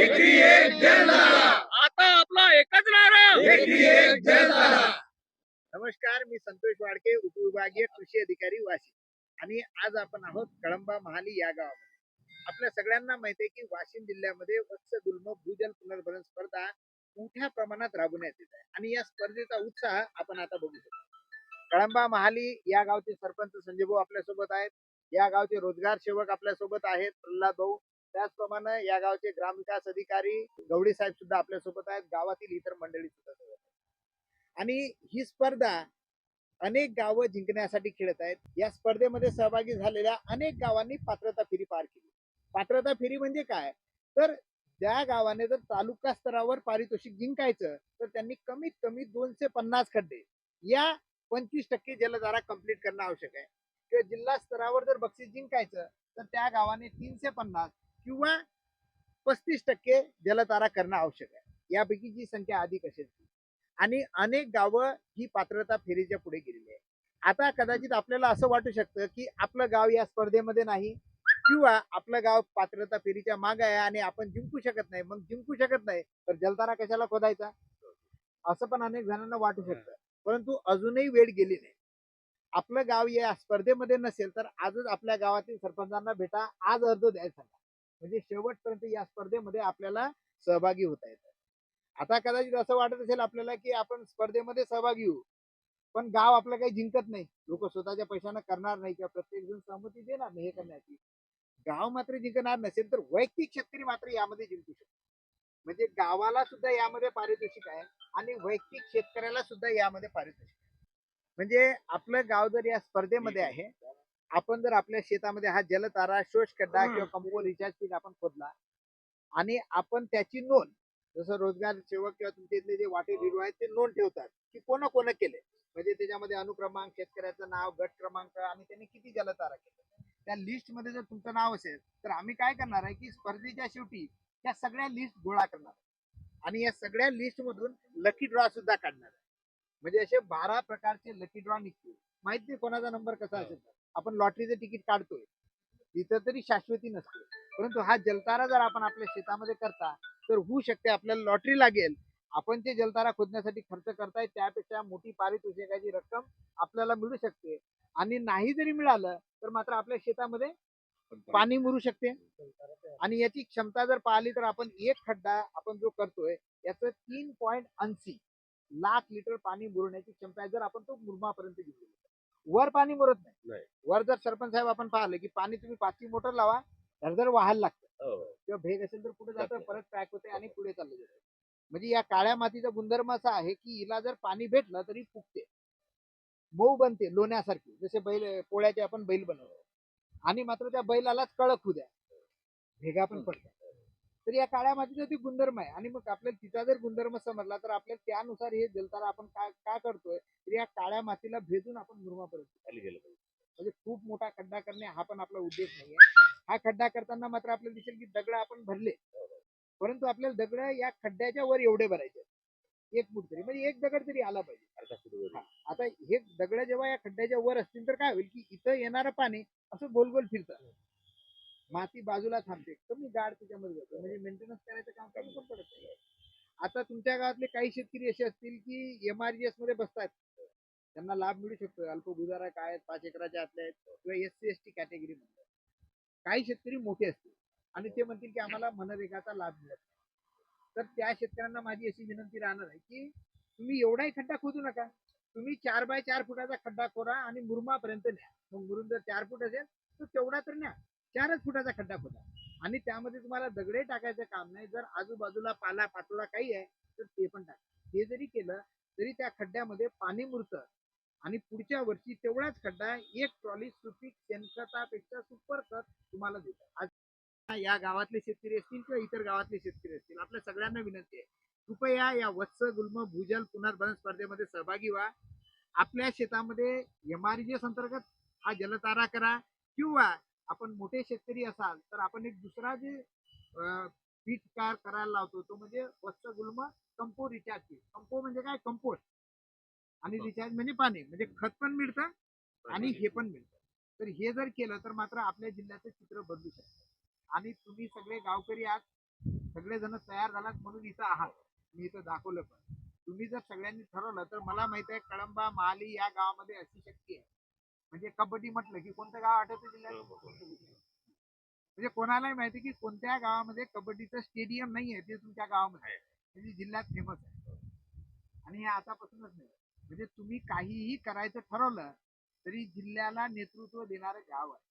एकरी एक जय आता आपला एकच नारा एकरी एक नमस्कार मी संतोष वाडके उपविभागीय कृषी अधिकारी वाशिम. आणि आज आपण आहोत कळंबा महाली या गावामध्ये. आपल्या सगळ्यांना माहिती आहे की वाशिम जिल्ह्यामध्ये वत्स गुल्म भूजल पुनर्भरण स्पर्धा मोठ्या प्रमाणात राबवण्यात येत आहे. आणि या स्पर्धेचा उत्साह आपण आता बघू शकतो. कळंबा महाली या गावचे सरपंच संजय भाऊ आपल्यासोबत आहेत. या गावचे रोजगार सेवक आपल्यासोबत आहेत. प्रल्हाद भाऊ त्याचप्रमाणे या गावचे ग्रामविकास अधिकारी गवडी साहेब सुद्धा आपल्यासोबत आहेत. गावातील इतर मंडळी सुद्धा आणि ही स्पर्धा अनेक गावं जिंकण्यासाठी खेळत आहेत. या स्पर्धेमध्ये सहभागी झालेल्या अनेक गावांनी पात्रता फेरी पार केली. पात्रता फेरी म्हणजे काय? तर ज्या गावाने जर तालुका स्तरावर पारितोषिक जिंकायचं तर त्यांनी कमीत कमी दोनशे पन्नास खड्डे या पंचवीस टक्के जलधारा कंप्लीट करणं आवश्यक आहे. किंवा जिल्हा स्तरावर जर बक्षीस जिंकायचं तर त्या गावाने तीनशे पन्नास किंवा पस्तीस टक्के जलतारा करणं आवश्यक आहे. यापैकी जी संख्या अधिक असेल. आणि अनेक गावं ही पात्रता फेरीच्या पुढे गेलेली आहे आता कदाचित आपल्याला असं वाटू शकतं की आपलं गाव या स्पर्धेमध्ये नाही किंवा आपलं गाव पात्रता फेरीच्या मागे आहे आणि आपण जिंकू शकत नाही. मग जिंकू शकत नाही तर जलतारा कशाला खोदायचा? असं पण अनेक जणांना वाटू शकतं. परंतु अजूनही वेळ गेली नाही. आपलं गाव या स्पर्धेमध्ये नसेल तर आजच आपल्या गावातील सरपंचांना भेटा आज अर्ज द्यायचा. म्हणजे शेवटपर्यंत या स्पर्धेमध्ये आपल्याला सहभागी होता येतं. आता कदाचित असं वाटत असेल आपल्याला की आपण स्पर्धेमध्ये सहभागी होऊ. पण गाव आपलं काही जिंकत नाही. लोक स्वतःच्या पैशानं करणार नाही किंवा प्रत्येक जण सहमती देणार नाही हे करण्याची. गाव मात्र जिंकणार नसेल तर वैयक्तिक शेतकरी मात्र यामध्ये जिंकू शकतो. म्हणजे गावाला सुद्धा यामध्ये पारितोषिक आहे आणि वैयक्तिक शेतकऱ्याला सुद्धा यामध्ये पारितोषिक आहे. म्हणजे आपलं गाव जर या स्पर्धेमध्ये आहे आपण जर आपल्या शेतामध्ये हा जलतारा शोष खड्डा किंवा कंपो रिचार्ज पीठ आपण खोदला आणि आपण त्याची नोंद जसं रोजगार सेवक किंवा तुमच्या इथले जे वाटे बिरू आहेत ते नोंद ठेवतात की कोण कोण केले म्हणजे त्याच्यामध्ये अनुक्रमांक शेतकऱ्याचं नाव गट क्रमांक आणि त्यांनी किती जलतारा केले त्या लिस्टमध्ये जर तुमचं नाव असेल तर आम्ही काय करणार आहे की स्पर्धेच्या शेवटी त्या सगळ्या लिस्ट गोळा करणार. आणि या सगळ्या लिस्ट मधून लकी ड्रॉ सुद्धा काढणार आहे. म्हणजे असे बारा प्रकारचे लकी ड्रॉ निघतील माहीत नाही कोणाचा नंबर कसा असेल तर. आपण लॉटरीचं तिकीट काढतोय. तिथं तरी शाश्वती नसते. परंतु हा जलतारा जर आपण आपल्या शेतामध्ये करता तर होऊ शकते आपल्याला लॉटरी लागेल. आपण जे जलतारा खोदण्यासाठी खर्च करताय त्यापेक्षा मोठी पारितोषिकाची रक्कम आपल्याला मिळू शकते. आणि नाही जरी मिळालं तर मात्र आपल्या शेतामध्ये पाणी मुरू शकते. आणि याची क्षमता जर पाहिली तर आपण एक खड्डा आपण जो करतोय याचं तीन पॉईंट ऐंशी लाख लिटर पाणी मुरण्याची क्षमता आहे जर आपण तो मुरमापर्यंत घेतली. वर पाणी मुरत नाही. नाही. वर जर सरपंच साहेब आपण पाहिलं की पाणी तुम्ही पाचवी मोटर लावा तर जर व्हायला लागतं. हो. किंवा भेग असेल तर पुढे जातं जातं. परत पॅक होते आणि पुढे चाललं जातं. म्हणजे या काळ्या मातीचा गुणधर्म असा आहे की हिला जर पाणी भेटलं तरी फुगते. मऊ बनते लोण्यासारखी. जसे बैल पोळ्याचे आपण बैल बनवतो. आणि मात्र त्या बैलालाच कळक होऊ द्या. भेगा पण पडतात. तर या काळ्या मातीचा ती गुणधर्म आहे. आणि मग आपल्याला तिचा जर गुणधर्म समजला तर आपल्याला त्यानुसार हे जलतारा आपण काय काय करतोय? तर या काळ्या मातीला भेदून आपण मुरमापर्यंत खाली गेलं पाहिजे. म्हणजे खूप मोठा खड्डा करणे हा पण आपला उद्देश नाहीये हा खड्डा करताना मात्र आपल्याला दिसेल की दगड आपण भरले. परंतु आपल्याला दगड या खड्ड्याच्या वर एवढे भरायचे एक फूट तरी. म्हणजे एक दगड तरी आला पाहिजे. हा. आता हे दगड जेव्हा या खड्ड्याच्या वर असतील तर काय होईल की इथं येणारं पाणी असं गोल गोल फिरतं. माती बाजूला थांबते. कमी गाड त्याच्यामध्ये जातो. म्हणजे मेंटेनन्स करायचं काम कमी पण पडत नाही. आता तुमच्या गावातले काही शेतकरी असे असतील की एमआरजीएसमध्ये बसतात. त्यांना लाभ मिळू शकतो. अल्पभूधारक काय आहेत? पाच एकराच्या आतले आहेत. किंवा S C S T category मध्ये. काही शेतकरी मोठे असतील. आणि ते म्हणतील की आम्हाला मनरेगाचा लाभ मिळत नाही. तर त्या शेतकऱ्यांना माझी अशी विनंती राहणार आहे की तुम्ही एवढाही खड्डा खोदू नका. तुम्ही चार बाय चार फुटाचा खड्डा खोरा आणि मुरमापर्यंत न्या. मग मुरुम जर चार फूट असेल तर तेवढा तर न्या. चारच फुटाचा खड्डा खोदा आणि त्यामध्ये तुम्हाला दगडे टाकायचं काम नाही. जर आजूबाजूला पाला पाचोळा काही आहे तर ते पण टाका. हे जरी केलं तरी त्या खड्ड्यामध्ये पाणी मुरतं. आणि पुढच्या वर्षी तेवढाच खड्डा एक ट्रॉली सुपीक शेणखतापेक्षा सुपर खत तुम्हाला देतात आज या गावातले शेतकरी असतील किंवा इतर गावातले शेतकरी असतील आपल्या सगळ्यांना विनंती आहे. कृपया या वत्स गुल्म भूजल पुनर्भरण स्पर्धेमध्ये सहभागी व्हा. आपल्या शेतामध्ये एमआरजीएस अंतर्गत हा जलतारा करा किंवा आपण मोठे शेतकरी असाल तर आपण एक दुसरा जे पीठ तयार करायला लावतो तो म्हणजे वत्स गुल्म कंपो रिचार्ज पीठ कंपो म्हणजे काय? कंपोस्ट. आणि रिचार्ज म्हणजे पाणी. म्हणजे खत पण मिळतं आणि हे पण मिळतं. तर हे जर केलं तर मात्र आपल्या जिल्ह्याचं चित्र बदलू शकतं. आणि तुम्ही सगळे गावकरी आहात सगळेजण तयार झालात म्हणून इथं आहात. मी इथं दाखवलं पण. तुम्ही जर सगळ्यांनी ठरवलं तर मला माहीत आहे कळंबा महाली या गावामध्ये अशी शक्ती आहे. म्हणजे कबड्डी म्हटलं की कोणतं गाव आठवतं जिल्ह्यात म्हणजे कोणालाही माहिती की कोणत्या गावामध्ये कबड्डीचं स्टेडियम नाही आहे ते तुमच्या गावामध्ये आहे. म्हणजे जिल्ह्यात फेमस आहे. आणि हे आतापासूनच नाही. म्हणजे तुम्ही काहीही करायचं ठरवलं तरी जिल्ह्याला नेतृत्व देणारं गाव आहे.